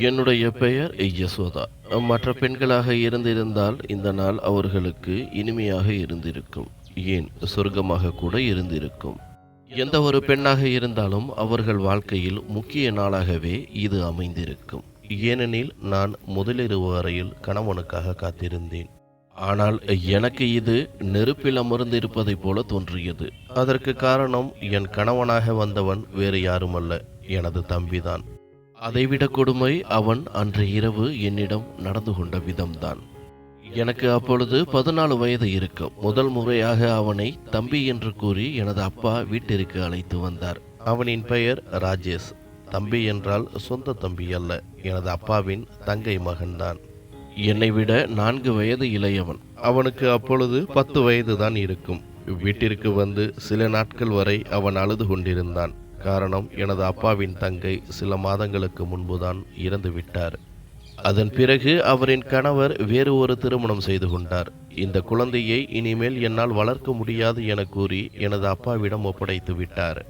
என்னுடைய பெயர் யசோதா. மற்ற பெண்களாக இருந்திருந்தால் இந்த நாள் அவர்களுக்கு இனிமையாக இருந்திருக்கும். ஏன்? சொர்க்கமாக கூட இருந்திருக்கும். எந்த ஒரு பெண்ணாக இருந்தாலும் அவர்கள் வாழ்க்கையில் முக்கிய நாளாகவே இது அமைந்திருக்கும். ஏனெனில் நான் முதலிரவு வரையில் கணவனுக்காக காத்திருந்தேன். ஆனால் எனக்கு இது நெருப்பில் அமர்ந்திருப்பதைப் போல தோன்றியது. அதற்கு காரணம் என் கணவனாக வந்தவன் வேறு யாருமல்ல. எனது தம்பிதான். அதைவிட கொடுமை அவன் அன்று இரவு என்னிடம் நடந்து கொண்ட விதம்தான். எனக்கு அப்பொழுது பதினாலு வயது இருக்கும் முதல் முறையாக அவனை தம்பி என்று கூறி எனது அப்பா வீட்டிற்கு அழைத்து வந்தார். அவனின் பெயர் ராஜேஷ். தம்பி என்றால் சொந்த தம்பி அல்ல எனது அப்பாவின் தங்கை மகன்தான். என்னை விட நான்கு வயது இளையவன். அவனுக்கு அப்பொழுது பத்து வயது தான் இருக்கும். வீட்டிற்கு வந்து சில நாட்கள் வரை அவன் அழுது கொண்டிருந்தான். காரணம் எனது அப்பாவின் தங்கை சில மாதங்களுக்கு முன்புதான் இறந்துவிட்டார். அதன் பிறகு அவரின் கணவர் வேறு ஒரு திருமணம் செய்து கொண்டார். இந்த குழந்தையை இனிமேல் என்னால் வளர்க்க முடியாது என கூறி எனது அப்பாவிடம் ஒப்படைத்து விட்டார்.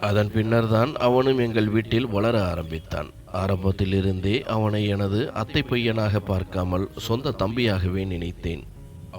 அதன் பின்னர்தான் அவனும் எங்கள் வீட்டில் வளர ஆரம்பித்தான். ஆரம்பத்திலிருந்தே அவனை எனது அத்தை பையனாக பார்க்காமல் சொந்த தம்பியாகவே நினைத்தேன்.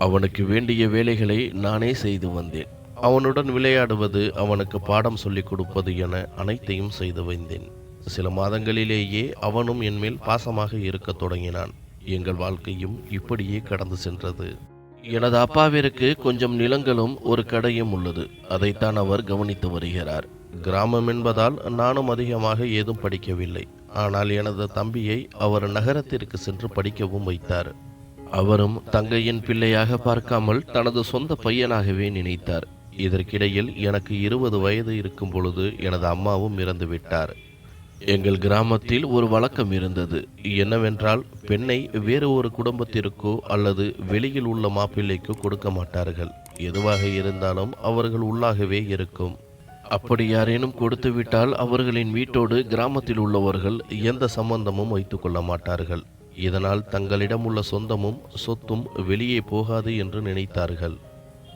அவனுக்கு வேண்டிய வேலைகளை நானே செய்து வந்தேன். அவனுடன் விளையாடுவது அவனுக்கு பாடம் சொல்லிக் கொடுப்பது என அனைத்தையும் செய்து வந்தேன். சில மாதங்களிலேயே அவனும் என் மேல் பாசமாக இருக்கத் தொடங்கினான். எங்கள் வாழ்க்கையும் இப்படியே கடந்து சென்றது. எனது அப்பாவிற்கு கொஞ்சம் நிலங்களும் ஒரு கடையும் உள்ளது. அதைத்தான் அவர் கவனித்து வருகிறார். கிராமம் என்பதால் நானும் அதிகமாக ஏதும் படிக்கவில்லை. ஆனால் எனது தம்பியை அவர் நகரத்திற்கு சென்று படிக்கவும் வைத்தார். அவரும் தங்கையின் பிள்ளையாக பார்க்காமல் தனது சொந்த பையனாகவே நினைத்தார். இதற்கிடையில் எனக்கு இருபது வயது இருக்கும் பொழுது எனது அம்மாவும் இறந்து விட்டார். எங்கள் கிராமத்தில் ஒரு வழக்கம் இருந்தது. என்னவென்றால் பெண்ணை வேறு ஒரு குடும்பத்திற்கோ அல்லது வெளியில் உள்ள மாப்பிள்ளைக்கோ கொடுக்க மாட்டார்கள். எதுவாக இருந்தாலும் அவர்கள் உள்ளாகவே இருக்கும். அப்படி யாரேனும் கொடுத்துவிட்டால் அவர்களின் வீட்டோடு கிராமத்தில் உள்ளவர்கள் எந்த சம்பந்தமும் வைத்துக் கொள்ள மாட்டார்கள். இதனால் தங்களிடம் உள்ள சொந்தமும் சொத்தும் வெளியே போகாது என்று நினைத்தார்கள்.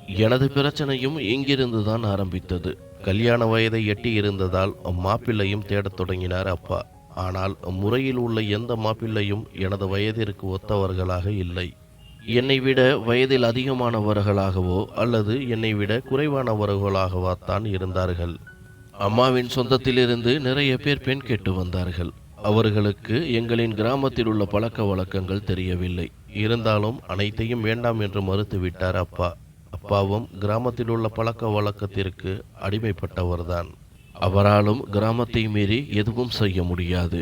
எனது பிரச்சனையும் இங்கிருந்துதான் ஆரம்பித்தது. கல்யாண வயதை எட்டி இருந்ததால் மாப்பிள்ளையும் தேடத் தொடங்கினார் அப்பா. ஆனால் முறையில் உள்ள எந்த மாப்பிள்ளையும் எனது வயதிற்கு ஒத்தவர்களாக இல்லை. என்னை விட வயதில் அதிகமானவர்களாகவோ அல்லது என்னை விட குறைவானவர்களாகவோ தான் இருந்தார்கள். அம்மாவின் சொந்தத்திலிருந்து நிறைய பேர் பெண் கேட்டு வந்தார்கள். அவர்களுக்கு எங்களின் கிராமத்தில் உள்ள பழக்க வழக்கங்கள் தெரியவில்லை. இருந்தாலும் அனைத்தையும் வேண்டாம் என்று மறுத்துவிட்டார் அப்பா. அப்பாவும் கிராமத்தில் உள்ள பழக்க வழக்கத்திற்கு அடிமைப்பட்டவர்தான். அவராலும் கிராமத்தை மீறி எதுவும் செய்ய முடியாது.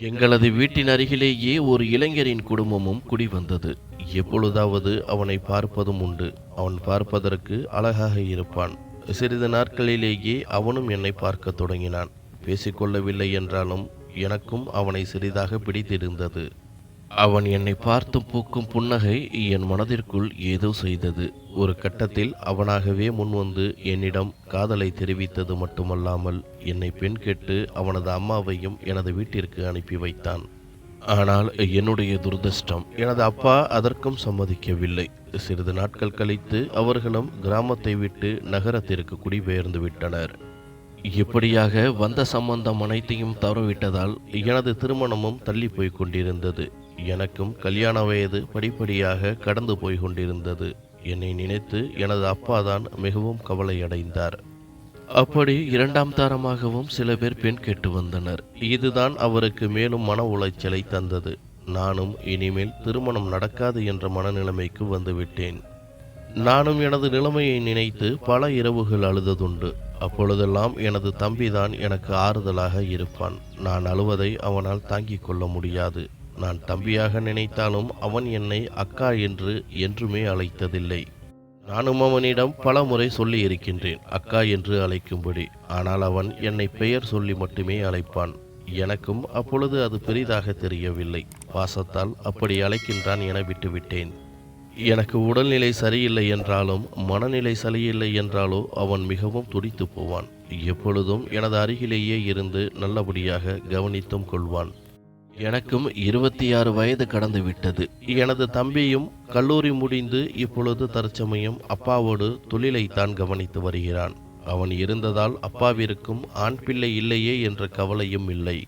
எங்களது வீட்டின் அருகிலேயே ஒரு இளைஞரின் குடும்பமும் குடி வந்தது எப்பொழுதாவது அவனை பார்ப்பதும் உண்டு. அவன் பார்ப்பதற்கு அழகாக இருப்பான். சிறிது நாட்களிலேயே அவனும் என்னை பார்க்க தொடங்கினான். பேசிக்கொள்ளவில்லை என்றாலும் எனக்கும் அவனை சிறிதாக பிடித்திருந்தது. அவன் என்னை பார்த்து பூக்கும் புன்னகை என் மனதிற்குள் ஏதோ செய்தது. ஒரு கட்டத்தில் அவனாகவே முன்வந்து என்னிடம் காதலை தெரிவித்தது மட்டுமல்லாமல் என்னை பெண் கேட்டு அவனது அம்மாவையும் எனது வீட்டிற்கு அனுப்பி வைத்தான். ஆனால் என்னுடைய துரதிர்ஷ்டம் எனது அப்பா அதற்கும் சம்மதிக்கவில்லை. சிறிது நாட்கள் கழித்து அவர்களும் கிராமத்தை விட்டு நகரத்திற்கு குடிபெயர்ந்து விட்டனர். இப்படியாக வந்த சம்பந்தம் அனைத்தையும் தவறவிட்டதால் எனது திருமணமும் தள்ளி போய் கொண்டிருந்தது. எனக்கும் கல்யாண வயது படிப்படியாக கடந்து போய் கொண்டிருந்தது. என்னை நினைத்து எனது அப்பாதான் மிகவும் கவலையடைந்தார். அப்படி இரண்டாம் தாரமாகவும் சில பேர் பெண் கேட்டு வந்தனர். இதுதான் அவருக்கு மேலும் மன உளைச்சலை தந்தது. நானும் இனிமேல் திருமணம் நடக்காது என்ற மனநிலைமைக்கு வந்துவிட்டேன். நானும் எனது நிலைமையை நினைத்து பல இரவுகள் அழுததுண்டு. அப்பொழுதெல்லாம் எனது தம்பிதான் எனக்கு ஆறுதலாக இருப்பான். நான் அழுவதை அவனால் தாங்கிக் கொள்ள முடியாது. நான் தம்பியாக நினைத்தாலும் அவன் என்னை அக்கா என்று என்றுமே அழைத்ததில்லை. நானும் அவனிடம் பல முறை சொல்லி இருக்கின்றேன் அக்கா என்று அழைக்கும்படி. ஆனால் அவன் என்னை பெயர் சொல்லி மட்டுமே அழைப்பான். எனக்கும் அப்பொழுது அது பெரிதாக தெரியவில்லை. பாசத்தால் அப்படி அழைக்கின்றான் என விட்டுவிட்டேன். எனக்கு உடல்நிலை சரியில்லை என்றாலும் மனநிலை சரியில்லை என்றாலோ அவன் மிகவும் துடித்து போவான். எப்பொழுதும் எனது அருகிலேயே இருந்து நல்லபடியாக கவனித்தும் கொள்வான். எனக்கும் இருபத்தி ஆறு வயது கடந்து விட்டது. எனது தம்பியும் கல்லூரி முடிந்து இப்பொழுது தற்சமயம் அப்பாவோடு தொழிலைத்தான் கவனித்து வருகிறான். அவன் இருந்ததால் அப்பாவிற்கும் ஆண் பிள்ளை இல்லையே என்ற கவலையும் இல்லை.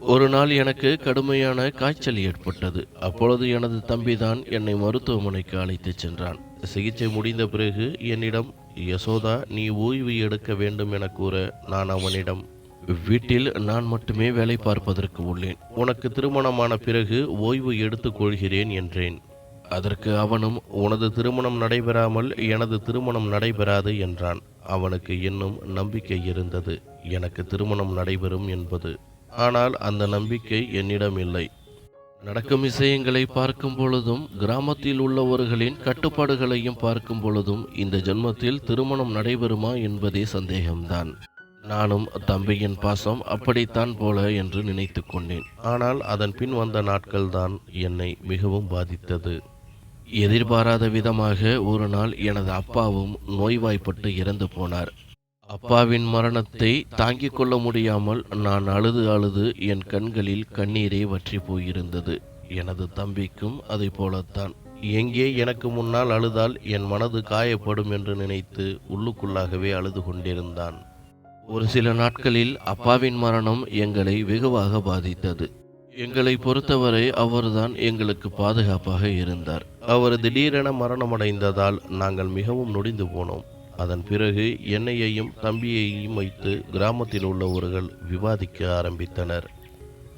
ஒரு நாள் எனக்கு கடுமையான காய்ச்சல் ஏற்பட்டது. அப்பொழுது எனது தம்பிதான் என்னை மருத்துவமனைக்கு அழைத்துச் சென்றான். சிகிச்சை முடிந்த பிறகு என்னிடம் யசோதா நீ ஓய்வு எடுக்க வேண்டும் என கூற நான் அவனிடம் வீட்டில் நான் மட்டுமே வேலை பார்ப்பதற்கு உள்ளேன். உனக்கு திருமணமான பிறகு ஓய்வு எடுத்துக் கொள்கிறேன் என்றேன். அதற்கு அவனும் உனது திருமணம் நடைபெறாமல் எனது திருமணம் நடைபெறாது என்றான். அவனுக்கு இன்னும் நம்பிக்கை இருந்தது. எனக்கு திருமணம் நடைபெறும் என்பது. ஆனால் அந்த நம்பிக்கை என்னிடம் இல்லை. நடக்கும் விஷயங்களை பார்க்கும் பொழுதும் கிராமத்தில் உள்ளவர்களின் கட்டுப்பாடுகளையும் பார்க்கும் பொழுதும் இந்த ஜென்மத்தில் திருமணம் நடைபெறுமா என்பதே சந்தேகம்தான். நானும் தம்பியின் பாசம் அப்படித்தான் போல என்று நினைத்து கொண்டேன். ஆனால் அதன் பின் வந்த நாட்கள்தான் என்னை மிகவும் பாதித்தது. எதிர்பாராத விதமாக ஒரு நாள் எனது அப்பாவும் நோய்வாய்ப்பட்டு இறந்து போனார். அப்பாவின் மரணத்தை தாங்கிக் கொள்ள முடியாமல் நான் அழுது அழுது என் கண்களில் கண்ணீரே வற்றி போயிருந்தது. எனது தம்பிக்கும் அதை போலத்தான். எங்கே எனக்கு முன்னால் அழுதால் என் மனது காயப்படும் என்று நினைத்து உள்ளுக்குள்ளாகவே அழுது கொண்டிருந்தான். ஒரு சில நாட்களில் அப்பாவின் மரணம் எங்களை வெகுவாக பாதித்தது. எங்களை பொறுத்தவரை அவர்தான் எங்களுக்கு பாதுகாப்பாக இருந்தார். அவர் திடீரென மரணமடைந்ததால் நாங்கள் மிகவும் நொடிந்து போனோம். அதன் பிறகு என்னையையும் தம்பியையும் வைத்து கிராமத்தில் உள்ளவர்கள் விவாதிக்க ஆரம்பித்தனர்.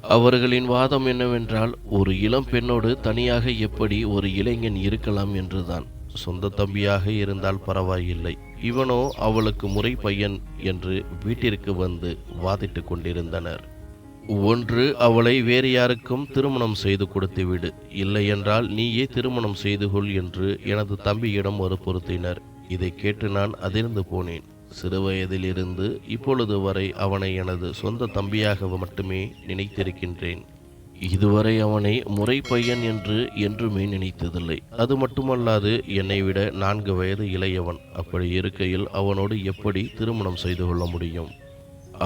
அவர்களின் வாதம் என்னவென்றால் ஒரு இளம் பெண்ணோடு தனியாக எப்படி ஒரு இளைஞன் இருக்கலாம் என்றுதான். சொந்த தம்பியாக இருந்தால் பரவாயில்லை. இவனோ அவளுக்கு முறை பையன் என்று வீட்டிற்கு வந்து வாதிட்டு கொண்டிருந்தனர். ஒன்று அவளை வேறு யாருக்கும் திருமணம் செய்து கொடுத்து விடு. இல்லையென்றால் நீயே திருமணம் செய்து கொள் என்று எனது தம்பியிடம் வற்புறுத்தினர். இதை கேட்டு நான் அதிர்ந்து போனேன். சிறுவயதிலிருந்து இப்பொழுது வரை அவனை எனது சொந்த தம்பியாக மட்டுமே நினைத்திருக்கின்றேன். இதுவரை அவனை முறை பையன் என்று என்றுமே நினைத்ததில்லை. அது மட்டுமல்லாது என்னை விட நான்கு வயது இளையவன். அப்படி இருக்கையில் அவனோடு எப்படி திருமணம் செய்து கொள்ள முடியும்?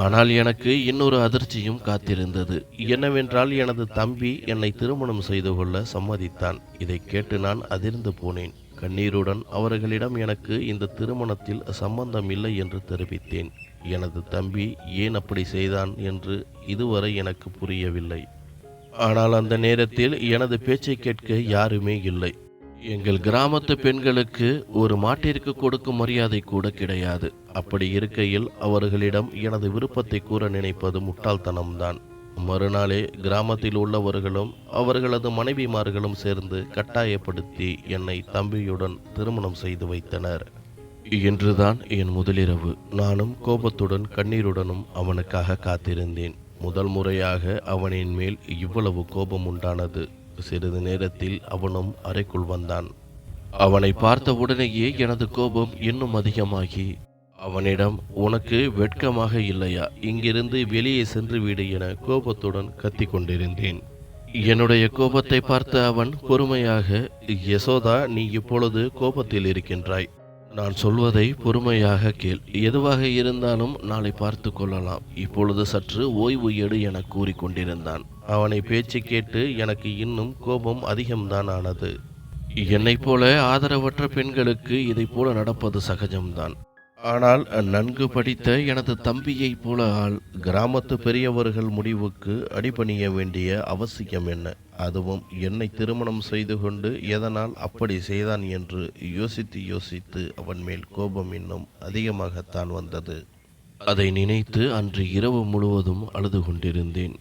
ஆனால் எனக்கு இன்னொரு அதிர்ச்சியும் காத்திருந்தது. என்னவென்றால் எனது தம்பி என்னை திருமணம் செய்து கொள்ள சம்மதித்தான். இதை கேட்டு நான் அதிர்ந்து போனேன். கண்ணீருடன் அவர்களிடம் எனக்கு இந்த திருமணத்தில் சம்பந்தம் இல்லை என்று தெரிவித்தேன். எனது தம்பி ஏன் அப்படி செய்தான் என்று இதுவரை எனக்கு புரியவில்லை. ஆனால் அந்த நேரத்தில் எனது பேச்சை கேட்க யாருமே இல்லை. எங்கள் கிராமத்து பெண்களுக்கு ஒரு மாட்டிற்கு கொடுக்கும் மரியாதை கூட கிடையாது. அப்படி இருக்கையில் அவர்களிடம் எனது விருப்பத்தை கூற நினைப்பது முட்டாள்தனம்தான். மறுநாளே கிராமத்தில் உள்ளவர்களும் அவர்களது மனைவிமார்களும் சேர்ந்து கட்டாயப்படுத்தி என்னை தம்பியுடன் திருமணம் செய்து வைத்தனர். இன்றுதான் என் முதலிரவு. நானும் கோபத்துடன் கண்ணீருடனும் அவனுக்காக காத்திருந்தேன். முதல் முறையாக அவனின் மேல் இவ்வளவு கோபம் உண்டானது சிறிது நேரத்தில் அவனும் அறைக்குள் வந்தான். அவனை பார்த்த உடனேயே எனது கோபம் இன்னும் அதிகமாகி அவனிடம் உனக்கு வெட்கமாக இல்லையா? இங்கிருந்து வெளியே சென்று விடு என கோபத்துடன் கத்திக் கொண்டிருந்தேன். என்னுடைய கோபத்தை பார்த்த அவன் பொறுமையாக யசோதா நீ இப்பொழுது கோபத்தில் இருக்கின்றாய். நான் சொல்வதை பொறுமையாக கேள். எதுவாக இருந்தாலும் நாளை பார்த்து கொள்ளலாம். இப்பொழுது சற்று ஓய்வு எடு என கூறிக்கொண்டிருந்தான் அவனை பேச்சு கேட்டு எனக்கு இன்னும் கோபம் அதிகம்தான் ஆனது. என்னைப் போல ஆதரவற்ற பெண்களுக்கு இதைப் போல நடப்பது சகஜம்தான். ஆனால் நன்கு படித்த எனது தம்பியைப் போல ஆள் கிராமத்து பெரியவர்கள் முடிவுக்கு அடிபணிய வேண்டிய அவசியம் என்ன? அதுவும் என்னை திருமணம் செய்து கொண்டு எதனால் அப்படி செய்தான் என்று யோசித்து யோசித்து அவன் மேல் கோபம் இன்னும் அதிகமாகத்தான் வந்தது. அதை நினைத்து அன்று இரவு முழுவதும் அழுது கொண்டிருந்தேன்.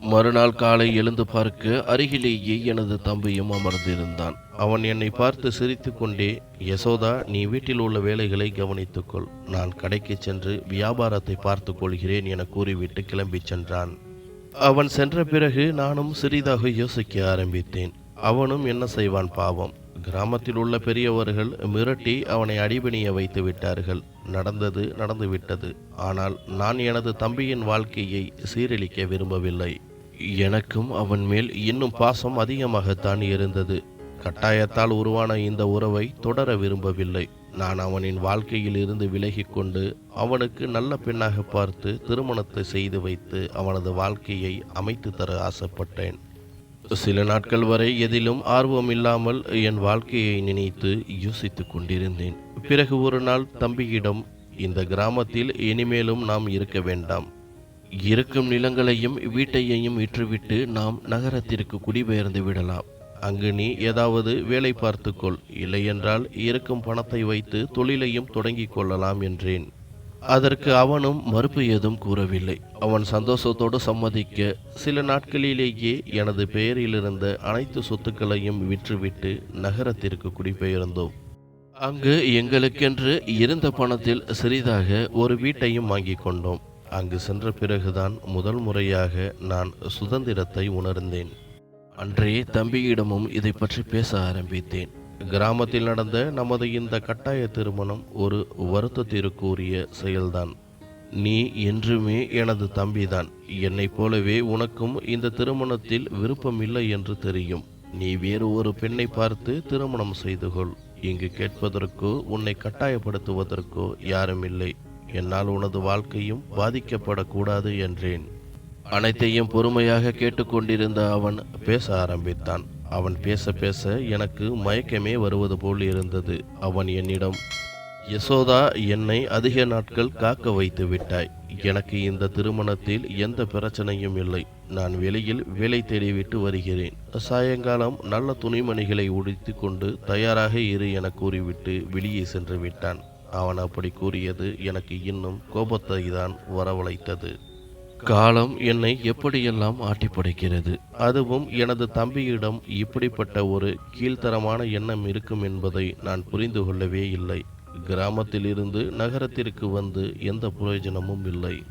மறுநாள் காலை எழுந்து பார்க்க அருகிலேயே எனது தம்பியும் அமர்ந்திருந்தான். அவன் என்னை பார்த்து சிரித்துக்கொண்டே யசோதா நீ வீட்டில் உள்ள வேலைகளை கவனித்துக்கொள் நான் கடைக்கு சென்று வியாபாரத்தை பார்த்து கொள்கிறேன் என கூறிவிட்டு கிளம்பிச் சென்றான். அவன் சென்ற பிறகு நானும் சிறிதாக யோசிக்க ஆரம்பித்தேன். அவனும் என்ன செய்வான் பாவம். கிராமத்தில் உள்ள பெரியவர்கள் மிரட்டி அவனை அடிபணிய வைத்து விட்டார்கள். நடந்தது நடந்துவிட்டது. ஆனால் நான் எனது தம்பியின் வாழ்க்கையை சீரழிக்க விரும்பவில்லை. எனக்கும் அவன் மேல் இன்னும் பாசம் அதிகமாகத்தான் இருந்தது. கட்டாயத்தால் உருவான இந்த உறவை தொடர விரும்பவில்லை. நான் அவனின் வாழ்க்கையில் இருந்து விலகி கொண்டு அவனுக்கு நல்ல பெண்ணாக பார்த்து திருமணத்தை செய்து வைத்து அவனது வாழ்க்கையை அமைத்து தர ஆசைப்பட்டேன். சில நாட்கள் வரை எதிலும் ஆர்வம் இல்லாமல் என் வாழ்க்கையை நினைத்து யோசித்துக் கொண்டிருந்தேன். பிறகு ஒரு நாள் தம்பியிடம் இந்த கிராமத்தில் இனிமேலும் நாம் இருக்க வேண்டாம். இருக்கும் நிலங்களையும் வீட்டையையும் விற்றுவிட்டு நாம் நகரத்திற்கு குடிபெயர்ந்து விடலாம். அங்கு நீ ஏதாவது வேலை பார்த்துக்கொள். இல்லையென்றால் இருக்கும் பணத்தை வைத்து தொழிலையும் தொடங்கிக் கொள்ளலாம் என்றேன். அதற்கு அவனும் மறுப்பு ஏதும் கூறவில்லை. அவன் சந்தோஷத்தோடு சம்மதிக்க சில நாட்களிலேயே எனது பெயரிலிருந்த அனைத்து சொத்துக்களையும் விற்றுவிட்டு நகரத்திற்கு குடிபெயர்ந்தோம். அங்கு எங்களுக்கென்று இருந்த பணத்தில் சிறிதாக ஒரு வீட்டையும் வாங்கிக் கொண்டோம். அங்கு சென்ற பிறகுதான் முதல் முறையாக நான் சுதந்திரத்தை உணர்ந்தேன். அன்றே தம்பியிடமும் இதை பற்றி பேச ஆரம்பித்தேன். கிராமத்தில் நடந்த நமது இந்த கட்டாய திருமணம் ஒரு வருத்தத்திற்குரிய செயல்தான். நீ என்றுமே எனது தம்பிதான். என்னைப் போலவே உனக்கும் இந்த திருமணத்தில் விருப்பமில்லை என்று தெரியும். நீ வேறு ஒரு பெண்ணை பார்த்து திருமணம் செய்து கொள். இங்கு கேட்பதற்கோ உன்னை கட்டாயப்படுத்துவதற்கோ யாரும் இல்லை என்னால் உனது வாழ்க்கையும் பாதிக்கப்படக்கூடாது என்றேன். அனைத்தையும் பொறுமையாக கேட்டுக்கொண்டிருந்த அவன் பேச ஆரம்பித்தான். அவன் பேச பேச எனக்கு மயக்கமே வருவது போல் இருந்தது. அவன் என்னிடம் யசோதா என்னை அதிக நாட்கள் காக்க வைத்து விட்டாய். எனக்கு இந்த திருமணத்தில் எந்த பிரச்சனையும் இல்லை. நான் வெளியில் வேலை தேடிவிட்டு வருகிறேன். சாயங்காலம் நல்ல துணிமணிகளை உடுத்தி கொண்டு தயாராக இரு என கூறிவிட்டு வெளியே சென்று விட்டான். அவன் அப்படி கூறியது எனக்கு இன்னும் கோபத்தை தான் வரவழைத்தது. காலம் என்னை எப்படியெல்லாம் ஆட்டி படைக்கிறது? அதுவும் எனது தம்பியிடம் இப்படிப்பட்ட ஒரு கீழ்த்தரமான எண்ணம் இருக்கும் என்பதை நான் புரிந்து கொள்ளவே இல்லை. கிராமத்திலிருந்து நகரத்திற்கு வந்து எந்த பிரயோஜனமும் இல்லை.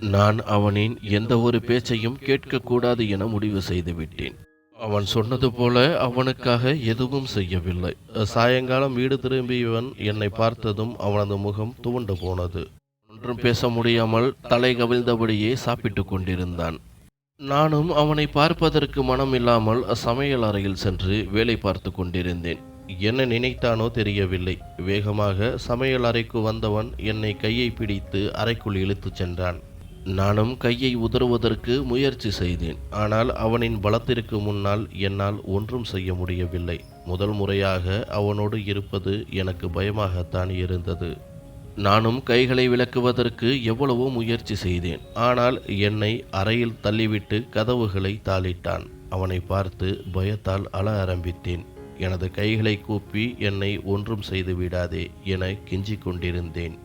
நான் அவனின் எந்த ஒரு பேச்சையும் கேட்கக்கூடாது என முடிவு செய்துவிட்டேன். அவன் சொன்னது போல அவனுக்காக எதுவும் செய்யவில்லை. சாயங்காலம் வீடு திரும்பியவன் என்னை பார்த்ததும் அவனது முகம் துவண்டு போனது. ஒன்றும் பேச முடியாமல் தலை கவிழ்ந்தபடியே சாப்பிட்டு கொண்டிருந்தான். நானும் அவனை பார்ப்பதற்கு மனம் இல்லாமல் சமையல் அறையில் சென்று வேலை பார்த்து கொண்டிருந்தேன். என்ன நினைத்தானோ தெரியவில்லை. வேகமாக சமையல் அறைக்கு வந்தவன் என்னை கையை பிடித்து அறைக்குள் இழுத்துச் சென்றான். நானும் கையை உதறுவதற்கு முயற்சி செய்தேன். ஆனால் அவனின் பலத்திற்கு முன்னால் என்னால் ஒன்றும் செய்ய முடியவில்லை. முதல் முறையாக அவனோடு இருப்பது எனக்கு பயமாகத்தான் இருந்தது. நானும் கைகளை விளக்குவதற்கு எவ்வளவோ முயற்சி செய்தேன். ஆனால் என்னை அறையில் தள்ளிவிட்டு கதவுகளை தாளிட்டான். அவனை பார்த்து பயத்தால் அழ ஆரம்பித்தேன். எனது கைகளை கூப்பி என்னை ஒன்றும் செய்து விடாதே என கெஞ்சிக் கொண்டிருந்தேன்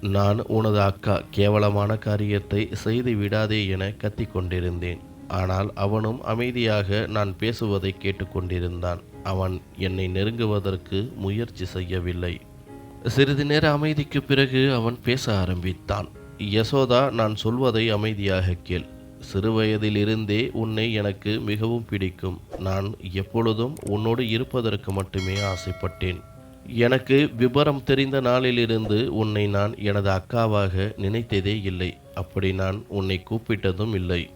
நான் உனது அக்கா கேவலமான காரியத்தை செய்து விடாதே என கத்திக் கொண்டிருந்தேன் ஆனால் அவனும் அமைதியாக நான் பேசுவதை கேட்டுக்கொண்டிருந்தான். அவன் என்னை நெருங்குவதற்கு முயற்சி செய்யவில்லை. சிறிது நேர அமைதிக்கு பிறகு அவன் பேச ஆரம்பித்தான். யசோதா நான் சொல்வதை அமைதியாக கேள். சிறுவயதிலிருந்தே உன்னை எனக்கு மிகவும் பிடிக்கும். நான் எப்பொழுதும் உன்னோடு இருப்பதற்கு மட்டுமே ஆசைப்பட்டேன். எனக்கு விபரம் தெரிந்த நாளிலிருந்து உன்னை நான் எனது அக்காவாக நினைத்ததே இல்லை. அப்படி நான் உன்னை கூப்பிட்டதும் இல்லை.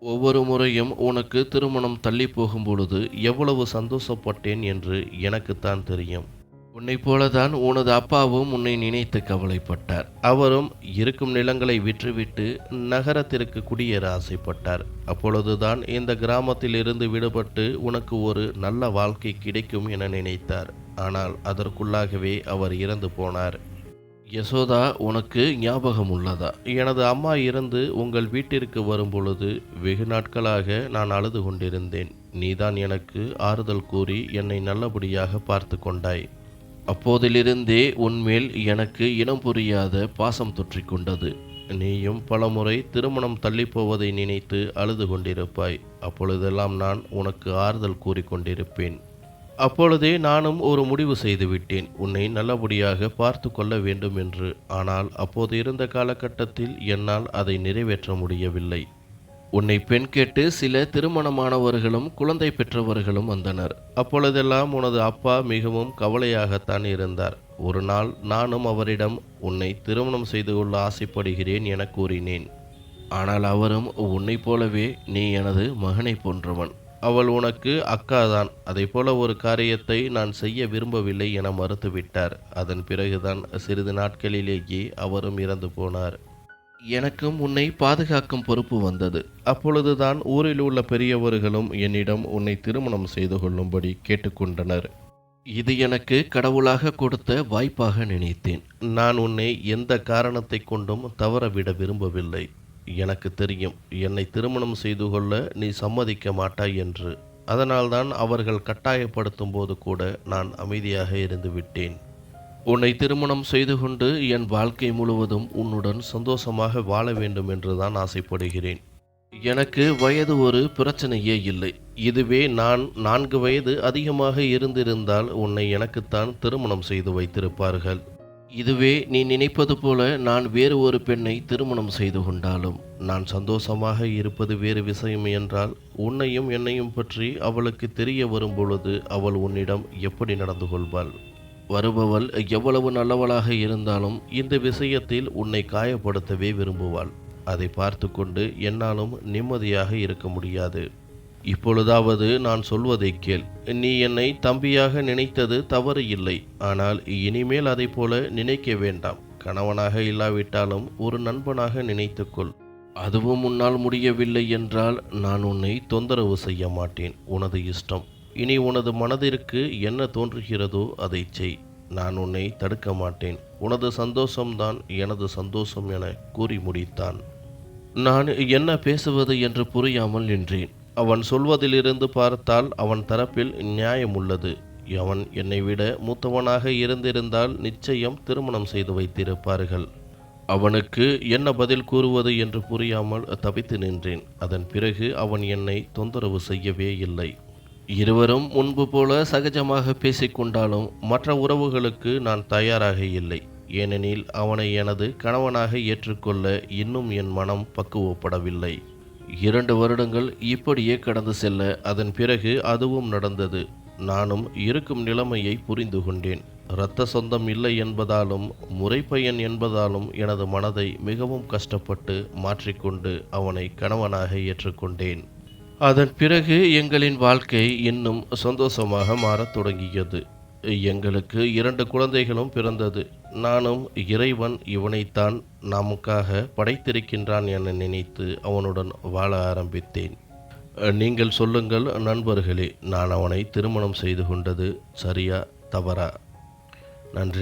ஒவ்வொரு முறையும் உனக்கு திருமணம் தள்ளி போகும் பொழுது எவ்வளவு சந்தோஷப்பட்டேன் என்று எனக்குத்தான் தெரியும். உன்னைப் போலதான் உனது அப்பாவும் உன்னை நினைத்து கவலைப்பட்டார். அவரும் இருக்கும் நிலங்களை விற்றுவிட்டு நகரத்திற்கு குடியேற ஆசைப்பட்டார். அப்பொழுதுதான் இந்த கிராமத்தில் இருந்து விடுபட்டு உனக்கு ஒரு நல்ல வாழ்க்கை கிடைக்கும் என நினைத்தார். ஆனால் அதற்குள்ளாகவே அவர் இறந்து போனார். யசோதா உனக்கு ஞாபகம் உள்ளதா எனது அம்மா இறந்து உங்கள் வீட்டிற்கு வரும்பொழுது வெகு நாட்களாக நான் அழுது கொண்டிருந்தேன். நீதான் எனக்கு ஆறுதல் கூறி என்னை நல்லபடியாக பார்த்து கொண்டாய். அப்போதிலிருந்தே உன்மேல் எனக்கு இனம் புரியாத பாசம் தொற்றி கொண்டது நீயும் பலமுறை திருமணம் தள்ளிப்போவதை நினைத்து அழுது கொண்டிருப்பாய். அப்பொழுதெல்லாம் நான் உனக்கு ஆறுதல் கூறிக்கொண்டிருப்பேன். அப்பொழுதே நானும் ஒரு முடிவு செய்துவிட்டேன். உன்னை நல்லபடியாக பார்த்து கொள்ள வேண்டும் என்று. ஆனால் அப்போது இருந்த காலகட்டத்தில் என்னால் அதை நிறைவேற்ற முடியவில்லை. உன்னை பெண் கேட்டு சில திருமணமானவர்களும் குழந்தை பெற்றவர்களும் வந்தனர். அப்பொழுதெல்லாம் உனது அப்பா மிகவும் கவலையாகத்தான் இருந்தார். ஒரு நாள் நானும் அவரிடம் உன்னை திருமணம் செய்து கொள்ள ஆசைப்படுகிறேன் என கூறினேன். ஆனால் அவரும் உன்னைப் போலவே நீ எனது மகனை போன்றவன். அவள் உனக்கு அக்காதான். அதை போல ஒரு காரியத்தை நான் செய்ய விரும்பவில்லை என மறுத்துவிட்டார். அதன் பிறகுதான் சிறிது நாட்களிலேயே அவரும் இறந்து போனார். எனக்கும் உன்னை பாதுகாக்கும் பொறுப்பு வந்தது. அப்பொழுதுதான் ஊரில் உள்ள பெரியவர்களும் என்னிடம் உன்னை திருமணம் செய்து கொள்ளும்படி கேட்டுக்கொண்டனர். இது எனக்கு கடவுளாக கொடுத்த வாய்ப்பாக நினைத்தேன். நான் உன்னை எந்த காரணத்தை கொண்டும் தவறவிட விரும்பவில்லை. எனக்கு தெரியும். என்னை திருமணம் செய்து கொள்ள நீ சம்மதிக்க மாட்டாய் என்று. அதனால்தான் அவர்கள் கட்டாயப்படுத்தும் போது கூட நான் அமைதியாக இருந்து விட்டேன். உன்னை திருமணம் செய்து கொண்டு என் வாழ்க்கை முழுவதும் உன்னுடன் சந்தோஷமாக வாழ வேண்டும் என்று தான் ஆசைப்படுகிறேன். எனக்கு வயது ஒரு பிரச்சனையே இல்லை. இதுவே நான் நான்கு வயது அதிகமாக இருந்திருந்தால் உன்னை எனக்குத்தான் திருமணம் செய்து வைத்திருப்பார்கள். இதுவே நீ நினைப்பது போல நான் வேறு ஒரு பெண்ணை திருமணம் செய்து கொண்டாலும் நான் சந்தோஷமாக இருப்பது வேறு விஷயம் என்றால் உன்னையும் என்னையும் பற்றி அவளுக்கு தெரிய வரும் பொழுது அவள் உன்னிடம் எப்படி நடந்து கொள்வாள்? வருபவள் எவ்வளவு நல்லவளாக இருந்தாலும் இந்த விஷயத்தில் உன்னை காயப்படுத்தவே விரும்புவாள். அதை பார்த்து கொண்டு என்னாலும் நிம்மதியாக இருக்க முடியாது. இப்பொழுதாவது நான் சொல்வதை கேள். நீ என்னை தம்பியாக நினைத்தது தவறு இல்லை. ஆனால் இனிமேல் அதை போல நினைக்க வேண்டாம். கணவனாக இல்லாவிட்டாலும் ஒரு நண்பனாக நினைத்துக்கொள். அதுவும் உன்னால் முடியவில்லை என்றால் நான் உன்னை தொந்தரவு செய்ய மாட்டேன். உனது இஷ்டம். இனி உனது மனதிற்கு என்ன தோன்றுகிறதோ அதை செய். நான் உன்னை தடுக்க மாட்டேன். உனது சந்தோஷம்தான் எனது சந்தோஷம் என கூறி முடித்தான். நான் என்ன பேசுவது என்று புரியாமல் நின்றேன். அவன் சொல்வதிலிருந்து பார்த்தால் அவன் தரப்பில் நியாயம் உள்ளது. அவன் என்னை விட மூத்தவனாக இருந்திருந்தால் நிச்சயம் திருமணம் செய்து வைத்திருப்பார்கள். அவனுக்கு என்ன பதில் கூறுவது என்று புரியாமல் தவித்து நின்றேன். அதன் பிறகு அவன் என்னை தொந்தரவு செய்யவே இல்லை. இருவரும் முன்பு போல சகஜமாக பேசிக்கொண்டாலும் மற்ற உறவுகளுக்கு நான் தயாராக இல்லை. ஏனெனில் அவனை எனது கணவனாக ஏற்றுக்கொள்ள இன்னும் என் மனம் பக்குவப்படவில்லை. இரண்டு வருடங்கள் இப்படியே கடந்து செல்ல அதன் பிறகு அதுவும் நடந்தது. நானும் இருக்கும் நிலைமையை புரிந்து கொண்டேன். இரத்த சொந்தம் இல்லை என்பதாலும் முறைப்பையன் என்பதாலும் எனது மனதை மிகவும் கஷ்டப்பட்டு மாற்றிக்கொண்டு அவனை கணவனாக ஏற்றுக்கொண்டேன். அதன் பிறகு எங்களின் வாழ்க்கை இன்னும் சந்தோஷமாக மாறத் தொடங்கியது. எங்களுக்கு இரண்டு குழந்தைகளும் பிறந்தது. நானும் இறைவன் இவனைத்தான் நமக்காக படைத்திருக்கின்றான் என நினைத்து அவனுடன் வாழ ஆரம்பித்தேன். நீங்கள் சொல்லுங்கள் நண்பர்களே நான் அவனை திருமணம் செய்து கொண்டது சரியா தவறா? நன்றி.